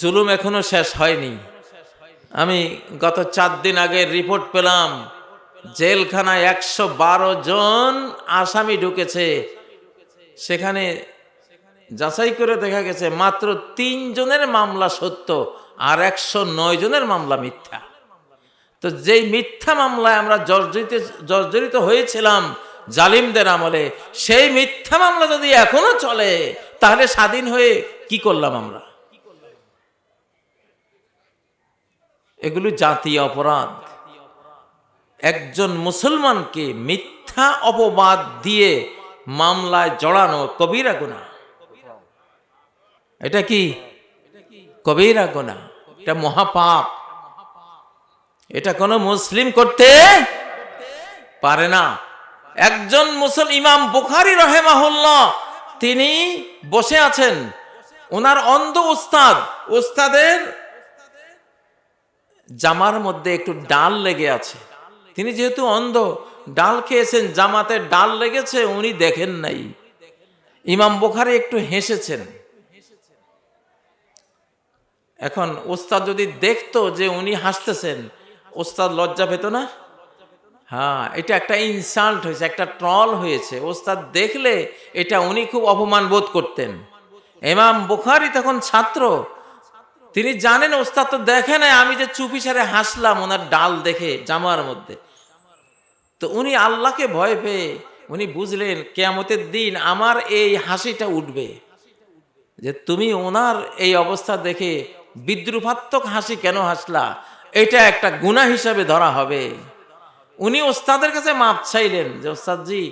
জুলুম এখনও শেষ হয়নি। আমি গত চার দিন আগে রিপোর্ট পেলাম, জেলখানায় একশো বারো জন আসামি ঢুকেছে। সেখানে যাচাই করে দেখা গেছে, মাত্র তিন জনের মামলা সত্য আর একশো নয় জনের মামলা মিথ্যা। তো যেই মিথ্যা মামলায় আমরা জর্জরিত জর্জরিত হয়েছিলাম জালিমদের আমলে, সেই মিথ্যা মামলা যদি এখনও চলে, তাহলে স্বাধীন হয়ে কি করলাম আমরা? এগুলো জাতীয় অপরাধ। একজন মুসলমানকে মিথ্যা অপবাদ দিয়ে মামলায় জড়ানো কবিরা গুণা। এটা কি? কবিরা গুণা। এটা মহাপাপ। এটা কোনো মুসলিম করতে পারে না। একজন মুসল, ইমাম বুখারি রহেমাহুল্লাহ, তিনি বসে আছেন। ওনার অন্ধ উস্তাদ, উস্তাদের জামার মধ্যে একটু ডাল লেগে আছে। তিনি যেহেতু অন্ধ, ডাল খেয়েছেন, জামাতে ডাল লেগেছে, উনি দেখেন নাই। ইমাম বুখারি একটু হেসেছেন। এখন ওস্তাদ যদি দেখতো যে উনি হাসতেছেন, ওস্তাদ লজ্জা পেত না? হ্যাঁ এটা একটা ইনসাল্ট হয়েছে, একটা ট্রল হয়েছে। ওস্তাদ দেখলে এটা উনি খুব অপমান বোধ করতেন। এমাম বুখারি তখন ছাত্র তিনি জানেন, ওস্তাদ তো দেখে নাই, আমি যে চুপি সারে হাসলাম ওনার ডাল দেখে জামার মধ্যে। তো উনি আল্লাহকে ভয় পেয়ে উনি বুঝলেন, কেয়ামতের দিন আমার এই হাসিটা উঠবে যে তুমি ওনার এই অবস্থা দেখে বিদ্রুপাত্মক হাসি কেন হাসলা? এটা একটা গুণা হিসাবে ধরা হবে। উনি ওস্তাদের কাছে মাপ চাইলেন যে, ওস্তাদজি,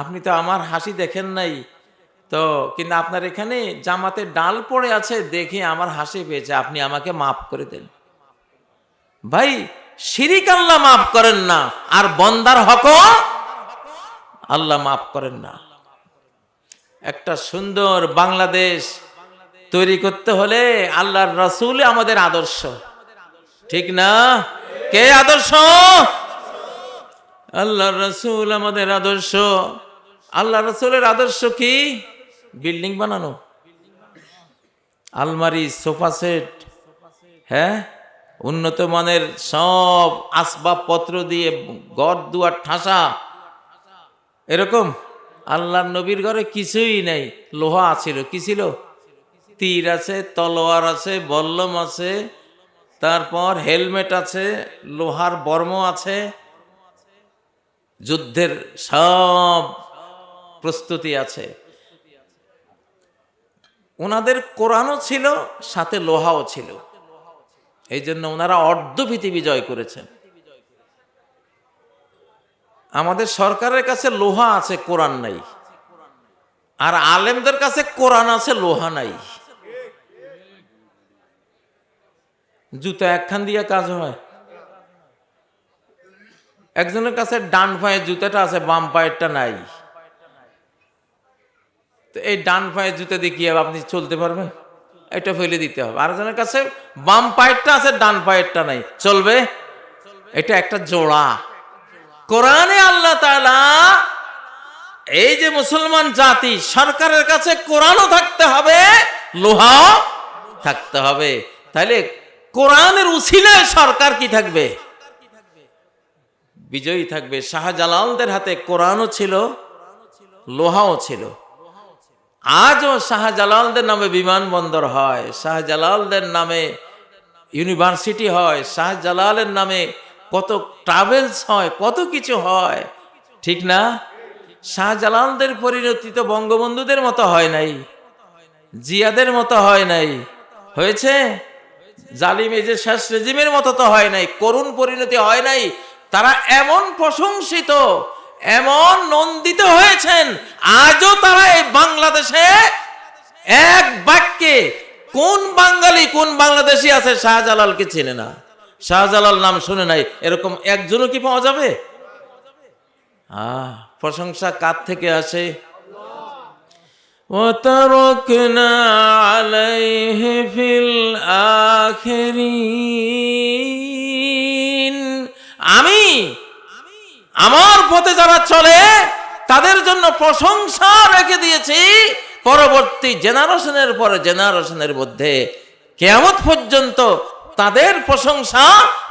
আপনি তো আমার হাসি দেখেন নাই তো কিন্তু আপনার এখানে জামাতে ডাল পড়ে আছে দেখে আমার হাসি পেয়েছে, আপনি আমাকে মাফ করে দেন। ভাই, শিরিক আল্লাহ মাফ করেন না, আর বন্দার হক আল্লাহ মাফ করেন না। একটা সুন্দর বাংলাদেশ তৈরি করতে হলে আল্লাহর রসুল আমাদের আদর্শ। ঠিক না? কে আদর্শ? আল্লাহর রসুল আমাদের আদর্শ। আল্লাহ রসুলের আদর্শ কি? বিল্ডিং বানানো? আলমারি, সোফা সেট? হ্যাঁ? উন্নত মানের সব আসবাবপত্র দিয়ে গড় দুয়ার, ঠাসা। এরকম? আল্লাহর নবীর ঘরে কিছুই নাই। লোহা আছিল, কি ছিল? তীর আছে, তলোয়ার আছে, বল্লম আছে, তারপর হেলমেট আছে, লোহার বর্ম আছে। যুদ্ধের সব প্রস্তুতি আছে। ওনাদের কোরআনও ছিল, সাথে লোহাও ছিল। এই জন্য ওনারা অর্ধভীতি বিজয় করেছেন আমাদের সরকারের কাছে লোহা আছে, কোরআন নাই। আর আলেমদের কাছে কোরআন আছে, লোহা নাই। জুতা একখান দিয়ে কাজ হয়। একজনের কাছে ডান পায়ের জুতাটা আছে, বাম পায়েরটা নাই। তো এই ডান পায়ের জুতা দিয়ে কি আপনি চলতে পারবেন? এটা ফেলে দিতে হবে। আরেকজনের কাছে বাম পায়েরটা আছে, ডান পায়েরটা নাই। চলবে? এটা একটা জোড়া। কোরআনে আল্লাহ তাআলা এই যে মুসলমান জাতি, সরকারের কাছে কোরআনও থাকতে হবে, লোহাও থাকতে হবে। তাহলে কোরআনের উছিলে সরকার কি থাকবে? বিজয়ী থাকবে। শাহজালালদের হাতে কোরআনও ছিল, লোহাও ছিল। আজও শাহজালালদের নামে বিমানবন্দর হয়, শাহজালালদের নামে ইউনিভার্সিটি হয়, শাহজালালের নামে কত ট্রাভেলস হয়, কত কিছু হয়। ঠিক না? শাহজালালদের পরিণতি তো বঙ্গবন্ধুদের মতো হয় নাই, জিয়াদের মতো হয় নাই। হয়েছে? জালিম এই যে শেষ রেজিমের মতো তো হয় নাই, করুণ পরিণতি হয় নাই, তারা এমন প্রশংসিত এমন নন্দিত হয়েছেন আজও তারা এই বাংলাদেশে এক বাক্যে কোন বাঙালি কোন বাংলাদেশি আছে শাহজালালকে চেনে না শাহজালাল নাম শুনে নাই এরকম একজনও কি পাওয়া যাবে আহ প্রশংসা কার থেকে আসে وتركنا عليه في الآخرين আমি আমার পথে যারা চলে, তাদের জন্য প্রশংসা রেখে দিয়েছি। পরবর্তী জেনারেশনের পরে জেনারেশনের মধ্যে কেয়ামত পর্যন্ত তাদের প্রশংসা,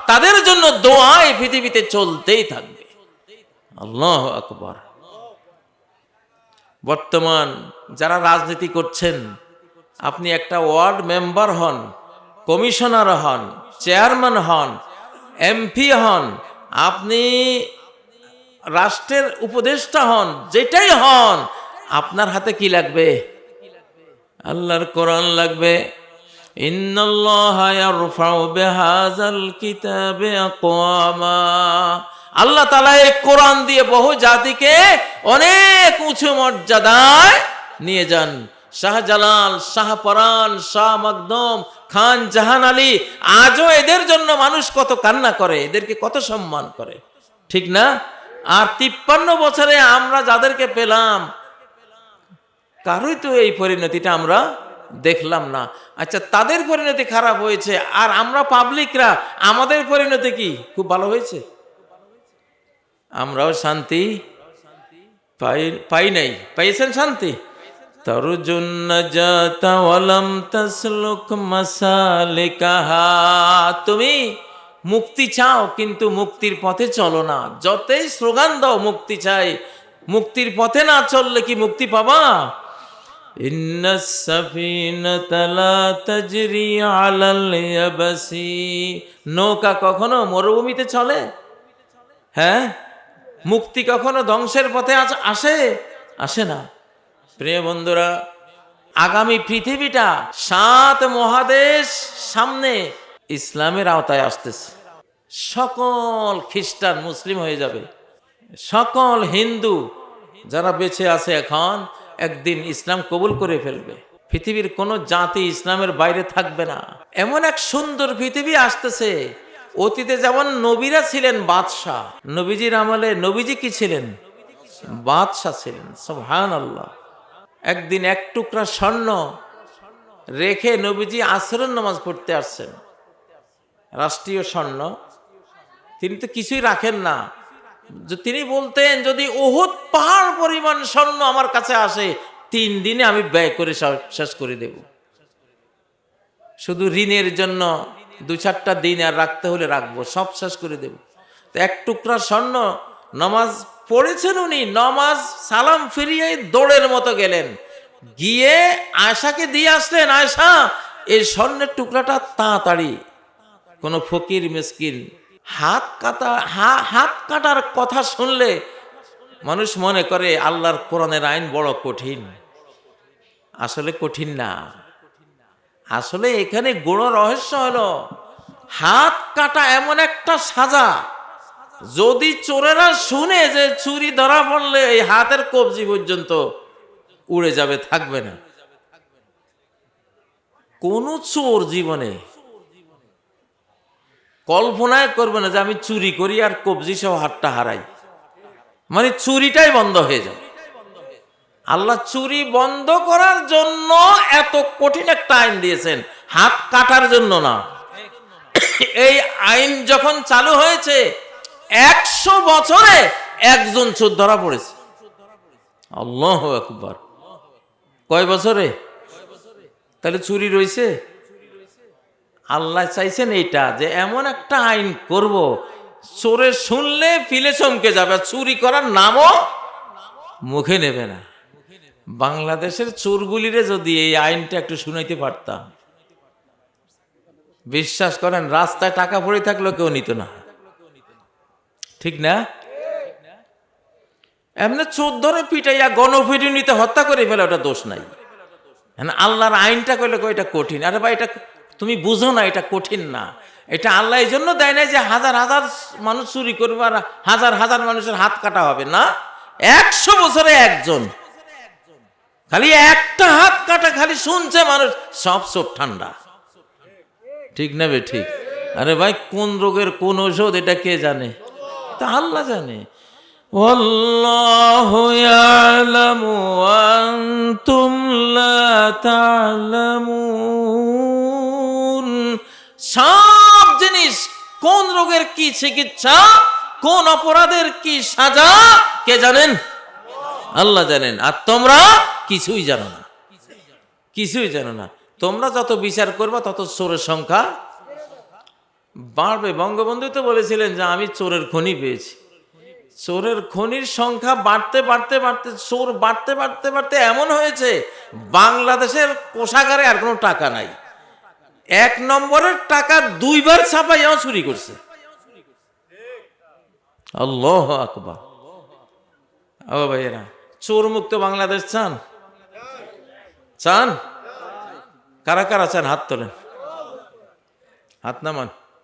তাদের জন্য দোয়া এই পৃথিবীতে চলতেই থাকবে। আল্লাহ আকবর। বর্তমান যারা রাজনীতি করছেন, আপনি একটা ওয়ার্ড মেম্বার হন, কমিশনার হন, চেয়ারম্যান হন, এমপি হন, আপনি রাষ্ট্রের উপদেষ্টা হন, যেটাই হন, আপনার হাতে কি লাগবে? আল্লাহর কোরআন লাগবে। আল্লাহ তাআলা এই কোরআন দিয়ে বহু জাতিকে অনেক উঁচু মর্যাদায় নিয়ে যান। শাহজালাল, শাহপরান, শাহ মকদম, খান জাহান আলী, আজও এদের জন্য মানুষ কত কান্না করে, এদেরকে কত সম্মান করে। ঠিক না? আর তিপ্পান্ন বছরে আমরা যাদেরকে পেলাম, কারোই তো এই পরিণতিটা আমরা দেখলাম না। আচ্ছা তাদের পরিণতি খারাপ হয়েছে, আর আমরা পাবলিকরা আমাদের পরিণতি কি? খুব ভালো হয়েছে? আমরাও শান্তি পাই পাই নাই। পাইছেন শান্তি? তুমি? মুক্তি চাও, কিন্তু মুক্তির পথে চলো না। যতই স্লোগান দাও, মুক্তি চাই। মুক্তির পথে না চললে কি মুক্তি পাবা? নৌকা কখনো মরুভূমিতে চলে? হ্যাঁ? মুক্তি কখনো ধ্বংসের পথে আসে? আসে না। প্রিয় বন্ধুরা, আগামী পৃথিবীটা সাত মহাদেশ সামনে ইসলামের আওতায় আসতেছে। সকল খ্রিস্টান মুসলিম হয়ে যাবে। সকল হিন্দু যারা বেঁচে আছে এখন, একদিন ইসলাম কবুল করে ফেলবে। পৃথিবীর কোনো জাতি ইসলামের বাইরে থাকবে না। এমন এক সুন্দর পৃথিবী আসতেছে। অতীতে যেমন নবীরা ছিলেন বাদশাহ, নবীজির আমলে নবীজি কি ছিলেন? বাদশাহ ছিলেন সোহান আল্লাহ একদিন এক টুকরা স্বর্ণ রেখে নবীজি আসরের নামাজ পড়তে আসছেন। রাষ্ট্রীয় স্বর্ণ তিনি তো কিছুই রাখেন না। তিনি বলতেন, যদি ওহুদ পাহাড় পরিমাণ স্বর্ণ আমার কাছে আসে, তিন দিনে আমি ব্যয় করে শেষ করে দেব। শুধু ঋণের জন্য দু চারটা দিন আর রাখতে হলে রাখব, সব শেষ করে দেব। তো এক টুকরা স্বর্ণ, নমাজ পড়েছেন উনি, নমাজ সালাম ফিরিয়ে দৌড়ের মতো গেলেন। গিয়ে আয়সাকে দিয়ে আসলেন আয়সা এই স্বর্ণের টুকরাটা তাড়াতাড়ি। কোনো ফকির, মিসকিন হাত কাটা হাত কাটার কথা শুনলে মানুষ মনে করে আল্লাহর কোরআনের আইন বড় কঠিন। আসলে কঠিন না। আসলে এখানে গুণ রহস্য হলো, হাত কাটা এমন একটা সাজা, যদি চোরেরা শুনে যে চুরি ধরা পড়লে এই হাতের কবজি পর্যন্ত উড়ে যাবে, থাকবে না। কোন চোর জীবনে কল্পনায় করবে না যে আমি চুরি করি আর কবজি সহ হাতটা হারাই। মানে চুরিটাই বন্ধ হয়ে যাবে। আল্লাহ চুরি বন্ধ করার জন্য এত কঠিন একটা আইন দিয়েছেন, হাত কাটার জন্য না। এই আইন যখন চালু হয়েছে, একশো বছরে একজন চোর ধরা পড়েছে। আল্লাহ একবার কয় বছরে? তাহলে চুরি রয়েছে? আল্লাহ চাইছেন এইটা যে এমন একটা আইন করব। চোরে শুনলে ফিলে চমকে যাবে চুরি করার নামও মুখে নেবে না। বাংলাদেশের চোরগুলিরে যদি এই আইনটা একটু শুনাইতে পারতাম, বিশ্বাস করেন রাস্তায় টাকা পড়ে থাকলেও কেউ নিত না। ঠিক না? এমনি চোর ধরে পিটাইয়া গণপিটুনিতে হত্যা করে ফেলে, ওটা দোষ নাই। হ্যাঁ আল্লাহর আইনটা করলে এটা কঠিন। আরে ভাই, এটা তুমি বুঝো না এটা কঠিন না এটা আল্লাহ এই জন্য দেয় না যে হাজার হাজার মানুষ চুরি করবে আর হাজার হাজার মানুষের হাত কাটা হবে না একশো বছরে একজন খালি একটা হাত কাটা খালি শুনছে মানুষ সব চোখ ঠান্ডা ঠিক না বে ঠিক আরে ভাই কোন রোগের কোন ঔষধ এটা কে জানে তা আল্লাহ জানে والله يعلم وأنتم لا تعلمون সব জিনিস কোন রোগের কি চিকিৎসা, কোন অপরাধের কি সাজা, কে জানেন? আল্লাহ জানেন। আর তোমরা কিছুই জানো না। কিছুই জানো না। তোমরা যত বিচার করবা, তত চোরের সংখ্যা বাড়বে। বঙ্গবন্ধু তো বলেছিলেন যে, আমি চোরের খনি পেয়েছি। চোরের খনির সংখ্যা বাড়তে বাড়তে বাড়তে, চোর বাড়তে বাড়তে বাড়তে এমন হয়েছে, বাংলাদেশের কোষাগারে আর কোনো টাকা নাই। এক নম্বরের টাকা দুইবার ছাপাইয়াও চুরি করছে। আল্লাহ আকবার। ও ভাইয়েরা চোর মুক্ত বাংলাদেশ চান? চান? কারা কারা চান? হাত তোলেন। হাত নামান।